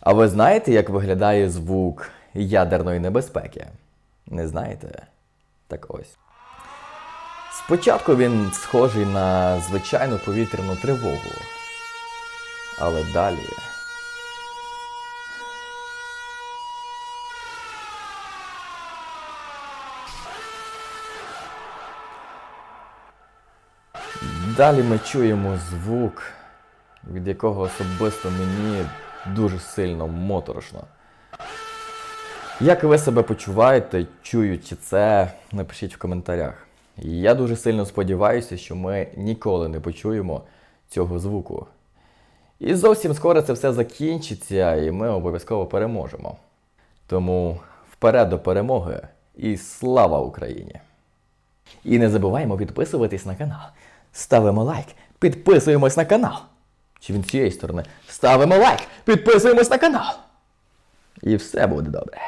А ви знаєте, як виглядає звук ядерної небезпеки? Не знаєте? Так ось. Спочатку він схожий на звичайну повітряну тривогу. Але далі. Далі ми чуємо звук, від якого особисто мені дуже сильно моторошно. Як ви себе почуваєте, чуючи це, напишіть в коментарях. Я дуже сильно сподіваюся, що ми ніколи не почуємо цього звуку. І зовсім скоро це все закінчиться, і ми обов'язково переможемо. Тому вперед до перемоги і слава Україні! І не забуваємо підписуватись на канал. Ставимо лайк, підписуємось на канал. Чи він цієї сторони? Ставимо лайк, підписуємось на канал. І все буде добре.